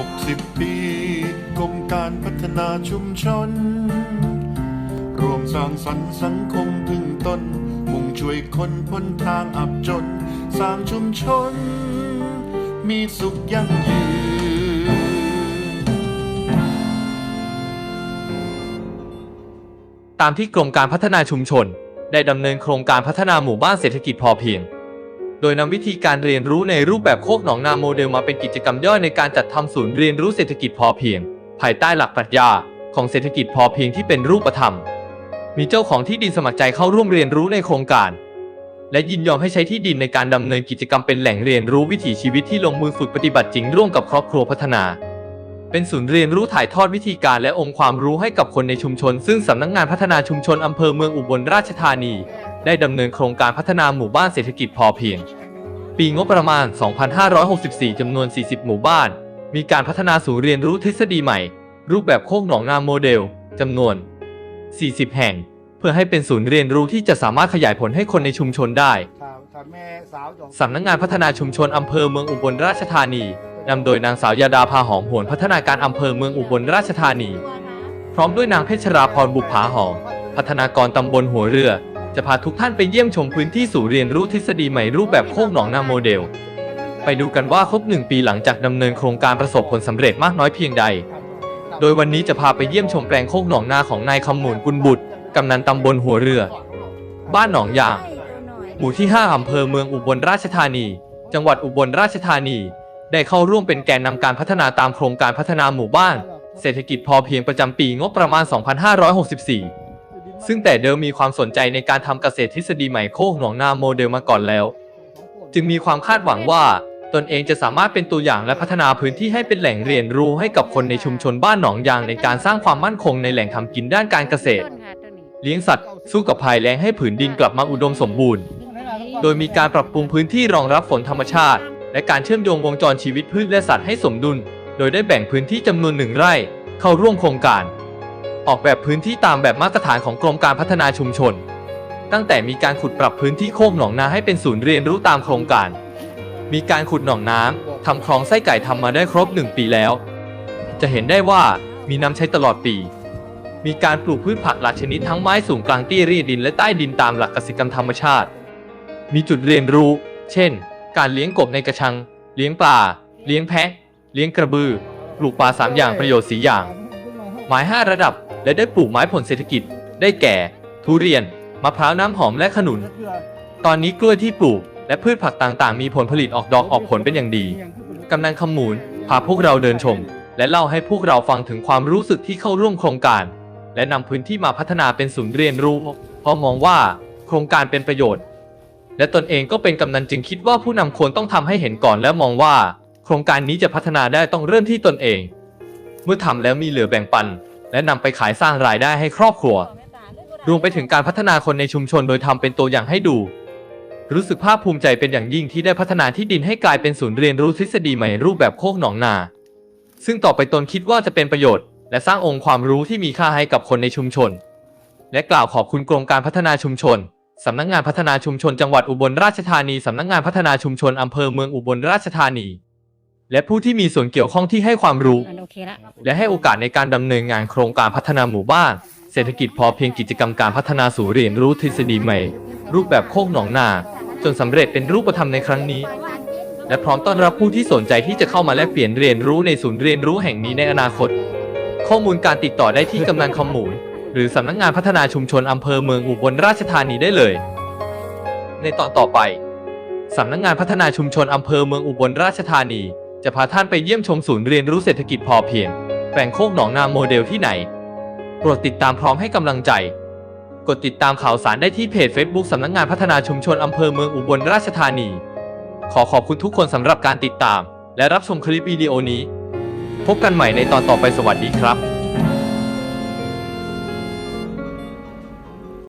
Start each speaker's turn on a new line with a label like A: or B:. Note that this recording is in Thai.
A: 60 ปีกรมการพัฒนาชุมชน รวมสร้างสรรค์สังคมพึ่งตน มุ่งช่วยคนพ้นทางอับจน สร้างชุมชน มีสุขยั่งยืน
B: ตามที่กรมการพัฒนาชุมชน ได้ดำเนินโครงการพัฒนาหมู่บ้านเศรษฐกิจพอเพียง โดยนำวิธีการเรียนรู้ในรูปแบบโคกหนองนาโมเดลมาเป็นกิจกรรมย่อยในการจัดทำศูนย์เรียนรู้เศรษฐกิจพอเพียง ภายใต้หลักปรัชญาของเศรษฐกิจพอเพียงที่เป็นรูปธรรม มีเจ้าของที่ดินสมัครใจเข้าร่วมเรียนรู้ในโครงการ และยินยอมให้ใช้ที่ดินในการดำเนินกิจกรรมเป็นแหล่งเรียนรู้วิถีชีวิตที่ลงมือฝึกปฏิบัติจริงร่วมกับครอบครัวพัฒนา เป็นศูนย์เรียนรู้ถ่ายทอดวิธีการและองค์ความรู้ให้กับคนในชุมชน ซึ่งสำนักงานพัฒนาชุมชนอำเภอเมืองอุบลราชธานี ได้ดำเนินโครงการพัฒนาหมู่บ้านเศรษฐกิจพอเพียง ปีงบประมาณ 2564 จำนวน 40 หมู่บ้าน มีการพัฒนาศูนย์เรียนรู้ทฤษฎีใหม่ รูปแบบโคกหนองนาโมเดล จำนวน 40 แห่ง เพื่อให้เป็นศูนย์เรียนรู้ที่จะสามารถขยายผลให้คนในชุมชนได้
C: ถ้าถ้าแม่สาวจะ
B: สำนักงานพัฒนาชุมชนอำเภอเมืองอุบลราชธานีนำโดยนางสาวยาดาพาหอมหวนพัฒนาการอำเภอเมืองอุบลราชธานี พร้อมด้วยนางเพชรราพรบุภาหอม พัฒนากรตำบลหัวเรือ จะพาทุกท่านไปเยี่ยมชมพื้นที่สู่เรียนรู้ทฤษฎีใหม่รูปแบบโคกหนองนาโมเดล ไปดูกันว่าครบหนึ่งปีหลังจากดำเนินโครงการประสบผลสำเร็จมากน้อยเพียงใด โดยวันนี้จะพาไปเยี่ยมชมแปลงโคกหนองนาของนายคำหมูลกุลบุตรกำนันตำบลหัวเรือ บ้านหนองยาง หมู่ที่ 5อำเภอเมืองอุบลราชธานี จังหวัดอุบลราชธานี ได้เข้าร่วมเป็นแกนนำการพัฒนาตามโครงการพัฒนาหมู่บ้าน เศรษฐกิจพอเพียงประจำปีงบประมาณ 2564 ซึ่งแต่เดิมมีความสนใจในการทำเกษตรทฤษฎีใหม่โคกหนองนาโมเดลมาก่อนแล้ว จึงมีความคาดหวังว่า ตนเองจะสามารถเป็นตัวอย่างและพัฒนาพื้นที่ให้เป็นแหล่งเรียนรู้ให้กับคนในชุมชนบ้านหนองยางในการสร้างความมั่นคงในแหล่งทำกินด้านการเกษตร เลี้ยงสัตว์ สู้กับภัยแล้งให้ผืนดินกลับมาอุดมสมบูรณ์ โดยมีการปรับปรุงพื้นที่รองรับฝนธรรมชาติ และการเชื่อมโยงวงจรชีวิตพืชและสัตว์ให้สมดุล โดยได้แบ่งพื้นที่จำนวนหนึ่งไร่ เข้าร่วมโครงการ ออกแบบพื้นที่ตามแบบมาตรฐานของกรมการพัฒนาชุมชน ตั้งแต่มีการขุดปรับพื้นที่โคกหนองนาให้เป็นศูนย์เรียนรู้ตามโครงการ มีการขุดหนองน้ำทำคลองไส้ไก่ทำมาได้ครบหนึ่งปีแล้ว จะเห็นได้ว่ามีน้ำใช้ตลอดปี มีการปลูกพืชผักหลากชนิดทั้งไม้สูงกลางตี้รีดินและใต้ดินตามหลักเกษตรกรรมธรรมชาติ มีจุดเรียนรู้ เช่น การเลี้ยงกบในกระชัง เลี้ยงปลา เลี้ยงแพะ เลี้ยงกระบือ ปลูกปลาสามอย่างประโยชน์สีอย่างไม้ห้าระดับ และได้ปลูกไม้ผลเศรษฐกิจ ได้แก่ ทุเรียน มะพร้าวน้ำหอมและขนุน ตอนนี้กล้วยที่ปลูก และพืชผักต่างๆ มีผลผลิตออกดอกออกผลเป็นอย่างดี กำนันขมูลพาพวกเราเดินชม และเล่าให้พวกเราฟังถึงความรู้สึกที่เข้าร่วมโครงการ และนำพื้นที่มาพัฒนาเป็นศูนย์เรียนรู้ เพราะมองว่าโครงการเป็นประโยชน์ และตนเองก็เป็นกำนันจึงคิดว่าผู้นำควรต้องทำให้เห็นก่อนและมองว่า โครงการนี้จะพัฒนาได้ต้องเริ่มที่ตนเอง เมื่อทำแล้วมีเหลือแบ่งปัน และนำไปขายสร้างรายได้ให้ครอบครัว รวมไปถึงการพัฒนาคนในชุมชนโดยทำเป็นตัวอย่างให้ดู รู้สึกภาคภูมิใจเป็นอย่างยิ่งที่ได้พัฒนาที่ดินให้กลายเป็นศูนย์เรียนรู้ทฤษฎีใหม่รูปแบบโคกหนองนา ซึ่งต่อไปตนคิดว่าจะเป็นประโยชน์ และสร้างองค์ความรู้ที่มีค่าให้กับคนในชุมชน และกล่าวขอบคุณกรมการพัฒนาชุมชนสำนักงานพัฒนาชุมชนจังหวัดอุบลราชธานีสำนักงานพัฒนาชุมชนอำเภอเมืองอุบลราชธานี และผู้ที่มีส่วนเกี่ยวข้องที่ให้ความรู้
D: อันโอเคละ
B: และให้โอกาสในการดำเนินงานโครงการพัฒนาหมู่บ้าน เศรษฐกิจพอเพียงกิจกรรมการพัฒนาสู่เรียนรู้ทฤษฎีใหม่ รูปแบบโคกหนองนา จนสำเร็จเป็นรูปธรรมในครั้งนี้ และพร้อมต้อนรับผู้ที่สนใจที่จะเข้ามาแลกเปลี่ยนเรียนรู้ในศูนย์เรียนรู้แห่งนี้ในอนาคต ข้อมูลการติดต่อได้ที่กำนันขมูล หรือสำนักงานพัฒนาชุมชนอำเภอเมืองอุบลราชธานีได้เลย ในตอนต่อไปสำนักงานพัฒนาชุมชนอำเภอเมืองอุบลราชธานี จะพาท่านไปเยี่ยมชมศูนย์เรียนรู้เศรษฐกิจพอเพียง แปลงโคกหนองนาโมเดลที่ไหน โปรดติดตามพร้อมให้กำลังใจ กดติดตามข่าวสารได้ที่เพจ Facebook สำนักงานพัฒนาชุมชนอำเภอเมืองอุบลราชธานี ขอขอบคุณทุกคนสำหรับการติดตาม และรับชมคลิปวิดีโอนี้ พบกันใหม่ในตอนต่อไปสวัสดีครับ